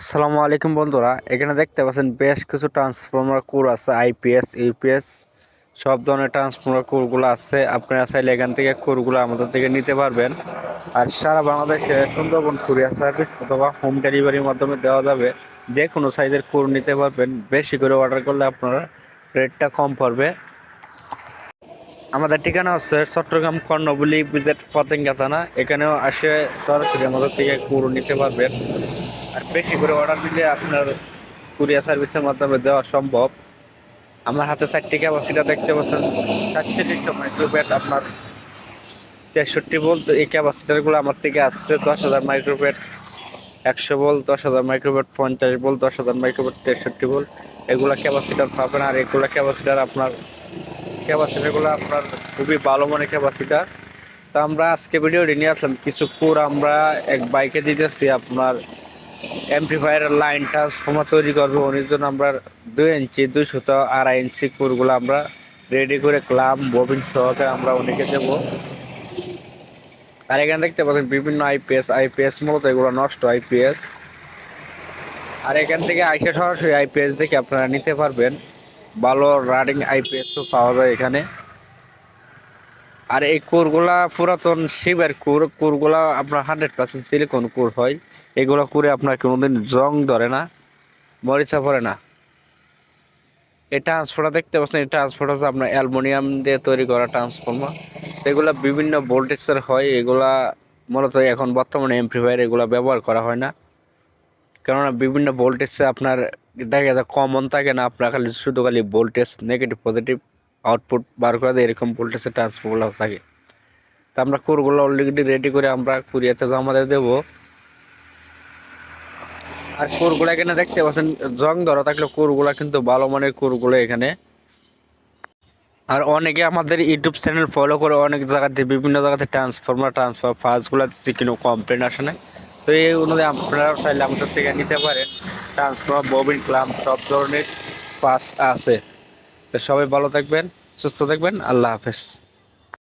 আসসালামু আলাইকুম বন্ধুরা, এখানে দেখতে পাচ্ছেন বেশ কিছু ট্রান্সফর্মার কোর আছে আইপিএস ইউপিএস সব ধরনের ট্রান্সফর্মার কোরগুলো আছে। আপনারা চাইলে এখান থেকে কোরগুলো আমাদের থেকে নিতে পারবেন। আর সারা বাংলাদেশে সুন্দরবন, কুরিয়ার সার্ভিস অথবা হোম ডেলিভারির মাধ্যমে দেওয়া যাবে। যে কোনো সাইজের কোর নিতে পারবেন। বেশি করে অর্ডার করলে আপনারা রেটটা কম পড়বে। আমাদের ঠিকানা হচ্ছে চট্টগ্রাম কর্ণবুলি, বিজেট, পতেঙ্গা থানা। এখানেও আসে সরাসরি আমাদের থেকে কোর নিতে পারবেন। আর বেশি করে অর্ডার দিলে আপনার কুরিয়ার সার্ভিসের মাধ্যমে দেওয়া সম্ভব। আমার হাতে চারটি ক্যাপাসিটা দেখতে পাচ্ছেন। চারটে তিনশো মাইক্রোপ্যাট আপনার তেষট্টি বলতে এই ক্যাপাসিটারগুলো আমার থেকে আসছে দশ হাজার মাইক্রোপ্যাট একশো বল দশ হাজার মাইক্রোপ্যাট পঞ্চাশ বল দশ হাজার মাইক্রোপ্যাট তেষট্টি বল এগুলো ক্যাপাসিটার পাবেন আর এগুলা ক্যাপাসিটার আপনার ক্যাপাসিটারগুলো আপনার খুবই ভালো মনে ক্যাপাসিটার তো আমরা আজকে ভিডিওটি নিয়ে আসলাম। কিছু কোর আমরা এক বাইকে দিতেছি আপনার এমপ্লিফায়ারের লাইন ট্রান্সফর্মার তৈরি করব ওর জন্য আমরা দুই ইঞ্চি দুই সুতো, আড়াই ইঞ্চি কোরগুলো আমরা রেডি করে ক্লাম ববিন সহকারে আমরা অনেকে দেবো। আর এখানে দেখতে পাচ্ছেন বিভিন্ন আইপিএস আইপিএস মূলত এগুলো নষ্ট আইপিএস আর এখান থেকে আইসে সরাসরি আইপিএস দেখে আপনারা নিতে পারবেন। ভালো রানিং আইপিএসও পাওয়া যায় এখানে। আর এই কোরগুলা পুরাতন শিবের কোর, কোরগুলা আপনার হান্ড্রেড পার্সেন্ট সিলিকন কোর হয়। এগুলো করে আপনার কোনোদিন জং ধরে না, মরিচা পড়ে না। এই ট্রান্সফর্মার দেখতে পাচ্ছেন, এই ট্রান্সফর্মার হচ্ছে আপনার অ্যালুমিনিয়াম দিয়ে তৈরি করা ট্রান্সফর্মার তো এগুলো বিভিন্ন ভোল্টেজের হয়, এগুলা মূলত এখন বর্তমানে এমপ্লিফায়ার এগুলো ব্যবহার করা হয় না। কেননা বিভিন্ন ভোল্টেজে আপনার দেখা যায় কমন থাকে না, আপনার খালি শুধু খালি ভোল্টেজ নেগেটিভ পজিটিভ আউটপুট বার করে দেয়, এরকম ভোল্টেজের ট্রান্সফর্মার থাকে। তা আমরা কোরগুলো অলরেডি রেডি করে আমরা কুরিয়াতে জমা দিয়ে দেবো। আর কোরগুলো এখানে দেখতে পাচ্ছেন, জং ধরা থাকলে কোরগুলো কিন্তু ভালো মানের কোরগুলো এখানে। আর অনেকে আমাদের ইউটিউব চ্যানেল ফলো করে অনেক জায়গাতে, বিভিন্ন জায়গাতে ট্রান্সফর্মার ট্রান্সফার ফার্স্টগুলো দিচ্ছে কোনো কমপ্লেন আসে না। তো এই অনুযায়ী আপনারা চাইলে আমাদের থেকে নিতে পারেন। ট্রান্সফর্মার ববিন ক্লাম সব ধরনের পাস আছে। তো সবাই ভালো থাকবেন, সুস্থ থাকবেন, আল্লাহ হাফেজ।